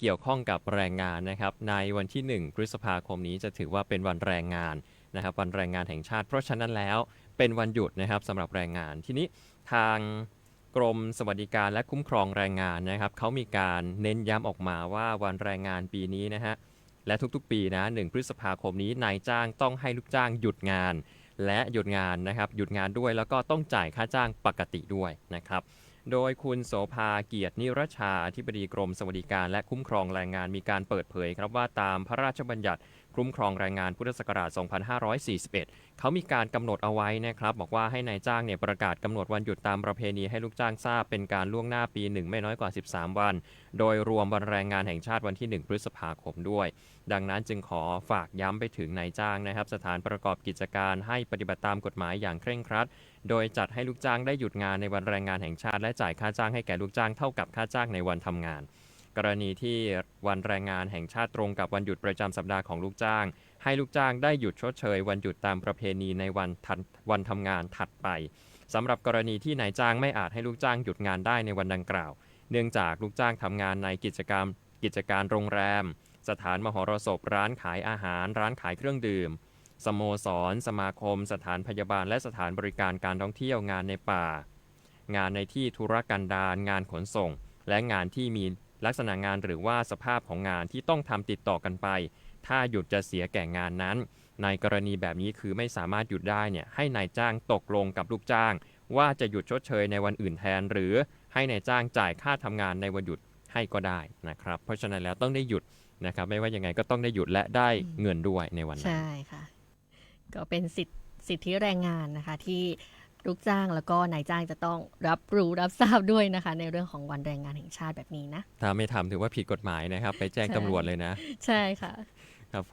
เกี่ยวข้องกับแรงงานนะครับ ในวันที่ 1 พฤษภาคมนี้จะถือว่าเป็นวันแรงงานนะครับ วันแรงงานแห่งชาติ เพราะฉะนั้นแล้วเป็นวันหยุดนะครับสำหรับแรงงานทีนี้ทางกรมสวัสดิการและคุ้มครองแรงงานนะครับเขามีการเน้นย้ำออกมาว่าวันแรงงานปีนี้นะฮะและทุกๆปีนะ1พฤษภาคมนี้นายจ้างต้องให้ลูกจ้างหยุดงาน และหยุดงานนะครับหยุดงานด้วยแล้วก็ต้องจ่ายค่าจ้างปกติด้วยนะครับ โดยคุณโสภาเกียรตินิรชาที่บดีกรมสวัสดิการและคุ้มครองแรงงานมีการเปิดเผยครับว่าตามพระราชบัญญัติคุ้มครองแรงงานพุทธศักราช 2541 เขามีการกำหนดเอาไว้นะครับ บอกว่าให้นายจ้างเนี่ยประกาศกำหนดวันหยุดตามประเพณีให้ลูกจ้างทราบเป็นการล่วงหน้าปีหนึ่งไม่น้อยกว่า 13 วัน โดยรวมวันแรงงานแห่งชาติวันที่ 1 พฤษภาคมด้วย ดังนั้นจึงขอฝากย้ำไปถึงนายจ้างนะครับ สถานประกอบกิจการให้ปฏิบัติตามกฎหมายอย่างเคร่งครัด โดยจัดให้ลูกจ้างได้หยุดงานในวันแรงงานแห่งชาติ และจ่ายค่าจ้างให้แก่ลูกจ้างเท่ากับค่าจ้างในวันทำงาน กรณีที่วันแรงงานแห่งชาติตรงกับวันหยุดประจำสัปดาห์ของลูกจ้าง ให้ลูกจ้างได้หยุดชดเชย วันหยุดตามประเพณีในวันทันวันทำงานถัดไปสำหรับกรณีที่นายจ้างไม่อาจให้ลูกจ้างหยุดงานได้ในวันดังกล่าว เนื่องจากลูกจ้างทำงานในกิจกรรม กิจการโรงแรม สถานมหรสพร้านขายอาหาร ร้านขายเครื่องดื่ม สโมสร สมาคม สถานพยาบาล และสถานบริการการท่องเที่ยวงานในป่า งานในที่ธุรกันดารงานขนส่ง และงานที่มี ลักษณะงานหรือว่าสภาพของงานที่ต้องทำติดต่อกันไป ถ้าหยุดจะเสียแก่งานนั้น ในกรณีแบบนี้คือไม่สามารถหยุดได้เนี่ยให้นายจ้างตกลงกับลูกจ้าง ว่าจะหยุดชดเชยในวันอื่นแทน หรือให้นายจ้างจ่ายค่าทำงานในวันหยุดให้ก็ได้นะครับ เพราะฉะนั้นแล้วต้องได้หยุดนะครับไม่ว่ายังไงก็ต้องได้หยุดและได้เงินด้วยในวันนั้นใช่ค่ะ ก็เป็นสิทธิสิทธิแรงงานนะคะที่ ลูกจ้างแล้วก็นายจ้างจะต้องรับรู้รับทราบด้วยนะคะ ในเรื่องของวันแรงงานแห่งชาติแบบนี้นะ ถ้าไม่ทำถือว่าผิดกฎหมายนะครับ ไปแจ้งใช่ตำรวจเลยนะ ใช่ค่ะ ครับ